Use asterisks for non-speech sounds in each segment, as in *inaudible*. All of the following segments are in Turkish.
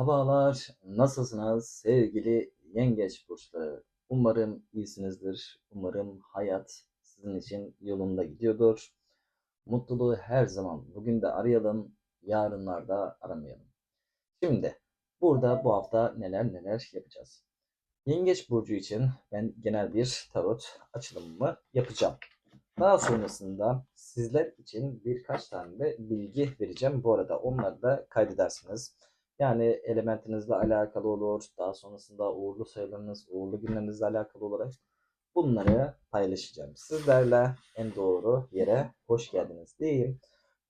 Merhabalar, nasılsınız sevgili yengeç burçları? Umarım iyisinizdir. Umarım hayat sizin için yolunda gidiyordur. Mutluluğu her zaman bugün de arayalım, yarınlarda aramayalım. Şimdi burada bu hafta neler neler yapacağız. Yengeç burcu için ben genel bir tarot açılımımı yapacağım. Daha sonrasında sizler için birkaç tane de bilgi vereceğim. Bu arada onları da kaydedersiniz. Yani elementinizle alakalı olur. Daha sonrasında uğurlu sayılarınız, uğurlu günlerinizle alakalı olarak bunları paylaşacağım. Sizlerle en doğru yere hoş geldiniz diyeyim.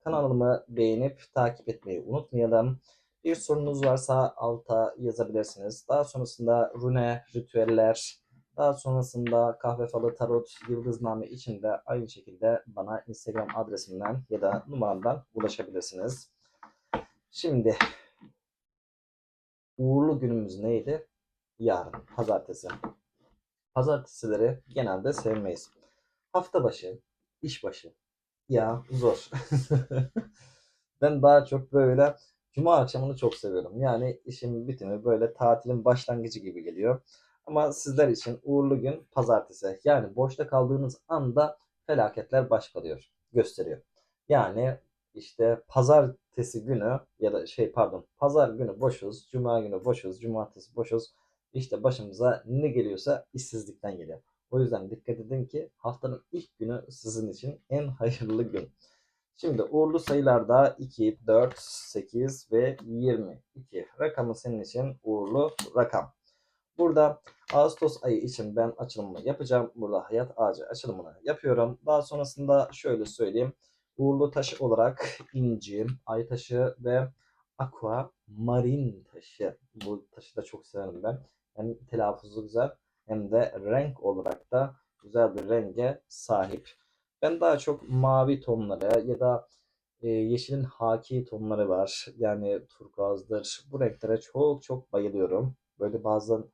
Kanalımı beğenip takip etmeyi unutmayalım. Bir sorunuz varsa alta yazabilirsiniz. Daha sonrasında rune, ritüeller, daha sonrasında kahve falı, tarot, yıldızname için de aynı şekilde bana Instagram adresimden ya da numaramdan ulaşabilirsiniz. Şimdi uğurlu günümüz neydi? Yarın, pazartesi. Pazartesileri genelde sevmeyiz. Hafta başı, iş başı. Ya zor. *laughs* ben daha çok böyle cuma akşamını çok seviyorum. Yani işin bitimi böyle tatilin başlangıcı gibi geliyor. Ama sizler için uğurlu gün pazartesi. Yani boşta kaldığınız anda felaketler baş gösteriyor. Yani işte pazartesi günü ya da şey pardon pazar günü boşuz, cuma günü boşuz, cumartesi boşuz. İşte başımıza ne geliyorsa işsizlikten geliyor. O yüzden dikkat edin ki haftanın ilk günü sizin için en hayırlı gün. Şimdi uğurlu sayılarda 2, 4, 8 ve 22 rakamı senin için uğurlu rakam. Burada Ağustos ayı için ben açılımını yapacağım. Burada hayat ağacı açılımını yapıyorum. Daha sonrasında şöyle söyleyeyim. Uğurlu taşı olarak inci, ay taşı ve aqua marin taşı. Bu taşı da çok severim ben. Hem telaffuzu güzel hem de renk olarak da güzel bir renge sahip. Ben daha çok mavi tonları ya da e, yeşilin haki tonları var. Yani turkuazdır. Bu renklere çok çok bayılıyorum. Böyle bazen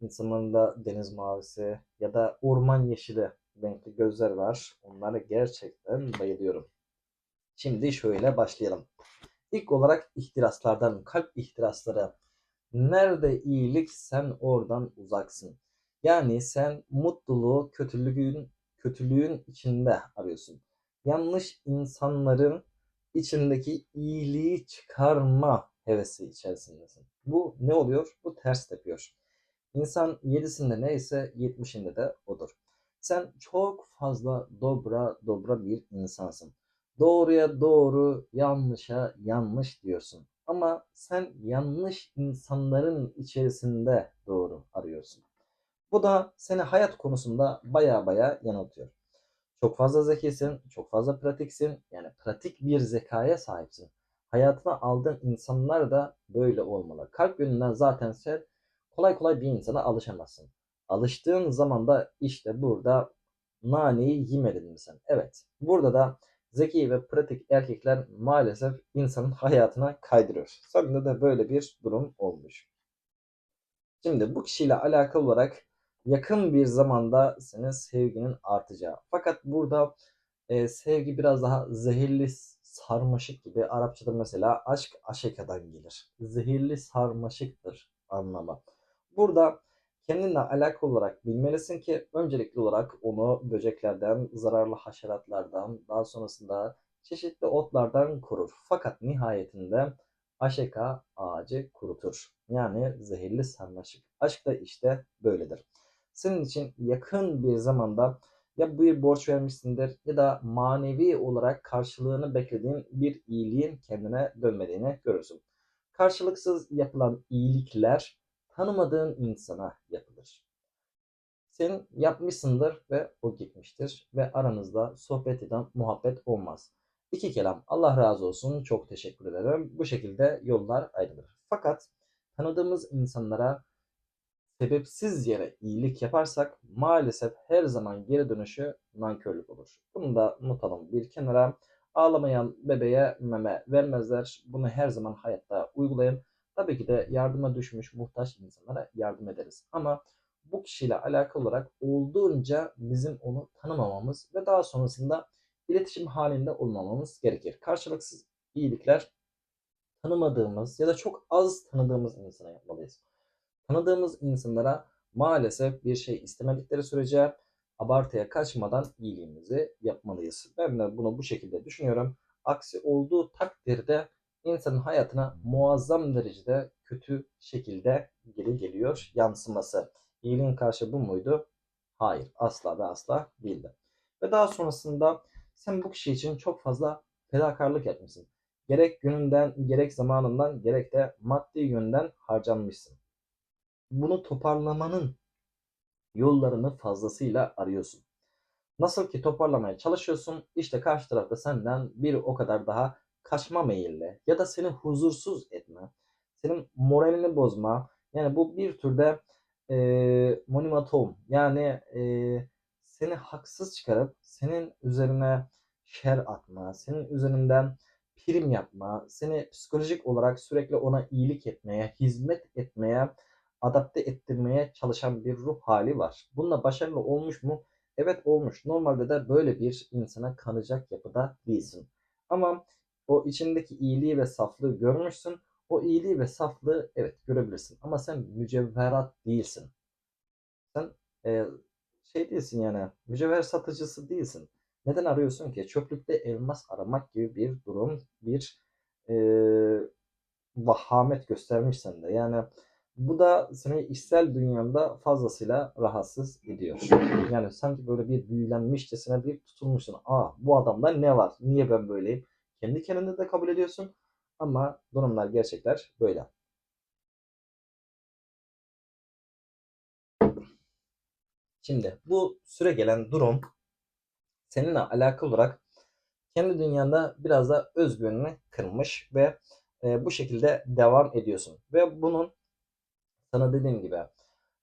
insanların da deniz mavisi ya da orman yeşili renkli gözler var. Onlara gerçekten bayılıyorum. Şimdi şöyle başlayalım. İlk olarak ihtiraslardan, kalp ihtirasları. Nerede iyilik sen oradan uzaksın. Yani sen mutluluğu kötülüğün kötülüğün içinde arıyorsun. Yanlış insanların içindeki iyiliği çıkarma hevesi içerisindesin. Bu ne oluyor? Bu ters tepiyor. İnsan yedisinde neyse yetmişinde de odur. Sen çok fazla dobra dobra bir insansın. Doğruya doğru, yanlışa yanlış diyorsun. Ama sen yanlış insanların içerisinde doğru arıyorsun. Bu da seni hayat konusunda baya baya yanıltıyor. Çok fazla zekisin, çok fazla pratiksin. Yani pratik bir zekaya sahipsin. Hayatına aldığın insanlar da böyle olmalı. Kalp yönünden zaten sen kolay kolay bir insana alışamazsın. Alıştığın zaman da işte burada naneyi yemedin mi sen? Evet. Burada da zeki ve pratik erkekler maalesef insanın hayatına kaydırıyor. Sende de böyle bir durum olmuş. Şimdi bu kişiyle alakalı olarak yakın bir zamanda senin sevginin artacağı. Fakat burada e, sevgi biraz daha zehirli sarmaşık gibi. Arapçada mesela aşk aşekadan gelir. Zehirli sarmaşıktır anlamı. Burada kendinle alakalı olarak bilmelisin ki öncelikli olarak onu böceklerden, zararlı haşeratlardan, daha sonrasında çeşitli otlardan korur. Fakat nihayetinde aşeka ağacı kurutur. Yani zehirli sarmaşık. Aşk da işte böyledir. Senin için yakın bir zamanda ya bir borç vermişsindir ya da manevi olarak karşılığını beklediğin bir iyiliğin kendine dönmediğini görürsün. Karşılıksız yapılan iyilikler tanımadığın insana yapılır. Sen yapmışsındır ve o gitmiştir ve aranızda sohbet eden muhabbet olmaz. İki kelam Allah razı olsun çok teşekkür ederim. Bu şekilde yollar ayrılır. Fakat tanıdığımız insanlara sebepsiz yere iyilik yaparsak maalesef her zaman geri dönüşü nankörlük olur. Bunu da unutalım bir kenara. Ağlamayan bebeğe meme vermezler. Bunu her zaman hayatta uygulayın. Tabii ki de yardıma düşmüş muhtaç insanlara yardım ederiz. Ama bu kişiyle alakalı olarak olduğunca bizim onu tanımamamız ve daha sonrasında iletişim halinde olmamamız gerekir. Karşılıksız iyilikler tanımadığımız ya da çok az tanıdığımız insana yapmalıyız. Tanıdığımız insanlara maalesef bir şey istemedikleri sürece abartıya kaçmadan iyiliğimizi yapmalıyız. Ben de bunu bu şekilde düşünüyorum. Aksi olduğu takdirde insanın hayatına muazzam derecede kötü şekilde geri geliyor yansıması. İyiliğin karşı bu muydu? Hayır, asla ve asla değildi. Ve daha sonrasında sen bu kişi için çok fazla fedakarlık yapmışsın. Gerek gününden, gerek zamanından, gerek de maddi yönden harcanmışsın. Bunu toparlamanın yollarını fazlasıyla arıyorsun. Nasıl ki toparlamaya çalışıyorsun, işte karşı tarafta senden bir o kadar daha kaçma meyilli ya da seni huzursuz etme, senin moralini bozma. Yani bu bir türde e, monimatom yani e, seni haksız çıkarıp senin üzerine şer atma, senin üzerinden prim yapma, seni psikolojik olarak sürekli ona iyilik etmeye, hizmet etmeye, adapte ettirmeye çalışan bir ruh hali var. Bununla başarılı olmuş mu? Evet olmuş. Normalde de böyle bir insana kanacak yapıda değilsin. Ama o içindeki iyiliği ve saflığı görmüşsün. O iyiliği ve saflığı evet görebilirsin. Ama sen mücevherat değilsin. Sen e, şey değilsin yani mücevher satıcısı değilsin. Neden arıyorsun ki? Çöplükte elmas aramak gibi bir durum, bir e, vahamet göstermiş sende. Yani bu da seni içsel dünyanda fazlasıyla rahatsız ediyor. Yani sanki böyle bir büyülenmişçesine bir tutulmuşsun. Aa bu adamda ne var? Niye ben böyleyim? Kendi kendini de kabul ediyorsun. Ama durumlar, gerçekler böyle. Şimdi bu süre gelen durum seninle alakalı olarak kendi dünyanda biraz da özgüvenini kırmış ve e, bu şekilde devam ediyorsun. Ve bunun sana dediğim gibi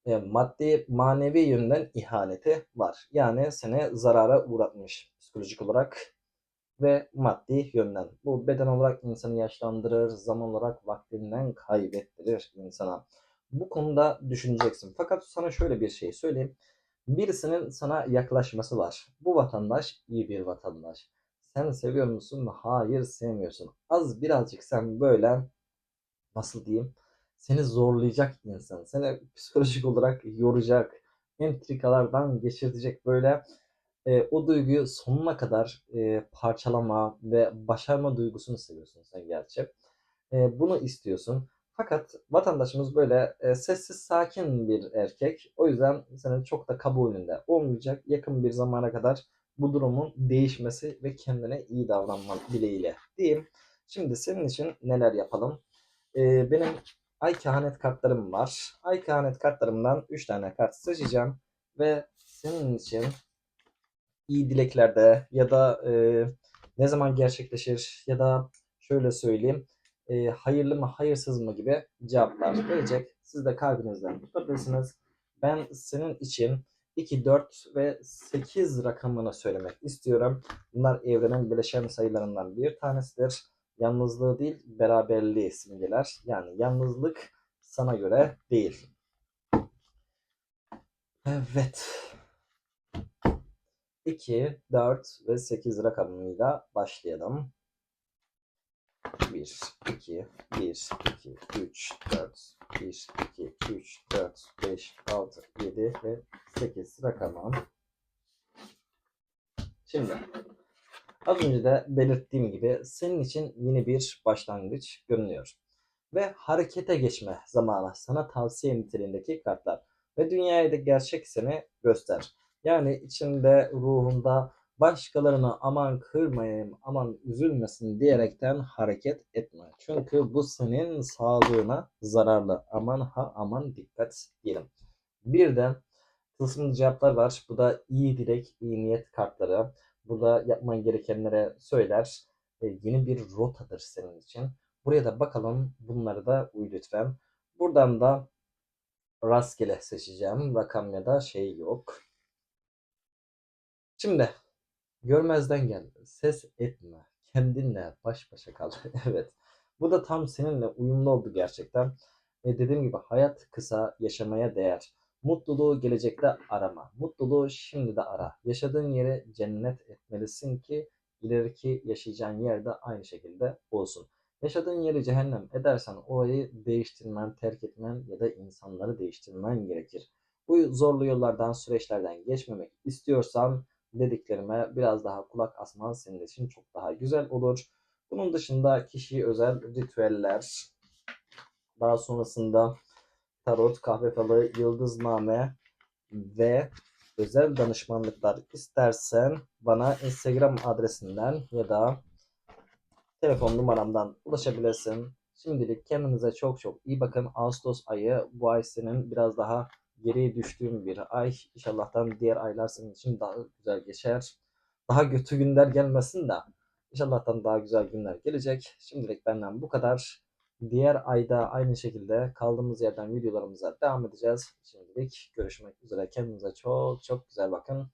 e, maddi manevi yönden ihaneti var. Yani seni zarara uğratmış psikolojik olarak ve maddi yönden. Bu beden olarak insanı yaşlandırır, zaman olarak vaktinden kaybettirir insana. Bu konuda düşüneceksin. Fakat sana şöyle bir şey söyleyeyim. Birisinin sana yaklaşması var. Bu vatandaş iyi bir vatandaş. Sen seviyor musun? Hayır sevmiyorsun. Az birazcık sen böyle nasıl diyeyim seni zorlayacak insan. Seni psikolojik olarak yoracak. Entrikalardan geçirtecek böyle e, o duyguyu sonuna kadar e, parçalama ve başarma duygusunu seviyorsun sen gerçi. E, bunu istiyorsun. Fakat vatandaşımız böyle e, sessiz sakin bir erkek. O yüzden senin çok da kabulünde olmayacak. Yakın bir zamana kadar bu durumun değişmesi ve kendine iyi davranman dileğiyle diyeyim. Şimdi senin için neler yapalım? E, benim ay kehanet kartlarım var. Ay kehanet kartlarımdan 3 tane kart seçeceğim. Ve senin için iyi dileklerde ya da e, ne zaman gerçekleşir ya da şöyle söyleyeyim e, hayırlı mı hayırsız mı gibi cevaplar verecek. Siz de kalbinizden tutabilirsiniz. Ben senin için 2, 4 ve 8 rakamını söylemek istiyorum. Bunlar evrenin bileşen sayılarından bir tanesidir. Yalnızlığı değil, beraberliği simgeler. Yani yalnızlık sana göre değil. Evet. 2, 4 ve 8 rakamıyla başlayalım. 1, 2, 1, 2, 3, 4, 1, 2, 3, 4, 5, 6, 7 ve 8 rakamı. Şimdi az önce de belirttiğim gibi senin için yeni bir başlangıç görünüyor. Ve harekete geçme zamanı sana tavsiye niteliğindeki kartlar. Ve dünyaya da gerçek seni göster. Yani içinde, ruhunda başkalarını aman kırmayayım, aman üzülmesin diyerekten hareket etme. Çünkü bu senin sağlığına zararlı. Aman ha aman dikkat diyelim. Bir de tılsımlı cevaplar var. Bu da iyi dilek, iyi niyet kartları. Burada yapman gerekenlere söyler. E, yeni bir rotadır senin için. Buraya da bakalım. Bunları da uy lütfen. Buradan da rastgele seçeceğim. Rakam ya da şey yok. Şimdi görmezden gel. Ses etme. Kendinle baş başa kal. *laughs* evet. Bu da tam seninle uyumlu oldu gerçekten. E dediğim gibi hayat kısa, yaşamaya değer. Mutluluğu gelecekte arama. Mutluluğu şimdi de ara. Yaşadığın yeri cennet etmelisin ki ileriki yaşayacağın yerde aynı şekilde olsun. Yaşadığın yeri cehennem edersen orayı değiştirmen, terk etmen ya da insanları değiştirmen gerekir. Bu zorlu yollardan, süreçlerden geçmemek istiyorsan dediklerime biraz daha kulak asman senin için çok daha güzel olur. Bunun dışında kişiye özel ritüeller, daha sonrasında tarot, kahve falı, yıldızname ve özel danışmanlıklar istersen bana Instagram adresinden ya da telefon numaramdan ulaşabilirsin. Şimdilik kendinize çok çok iyi bakın. Ağustos ayı bu ay senin biraz daha geriye düştüğün bir ay. İnşallah'tan diğer aylar senin için daha güzel geçer. Daha kötü günler gelmesin de İnşallah'tan daha güzel günler gelecek. Şimdilik benden bu kadar. Diğer ayda aynı şekilde kaldığımız yerden videolarımıza devam edeceğiz. Şimdilik görüşmek üzere. Kendinize çok çok güzel bakın.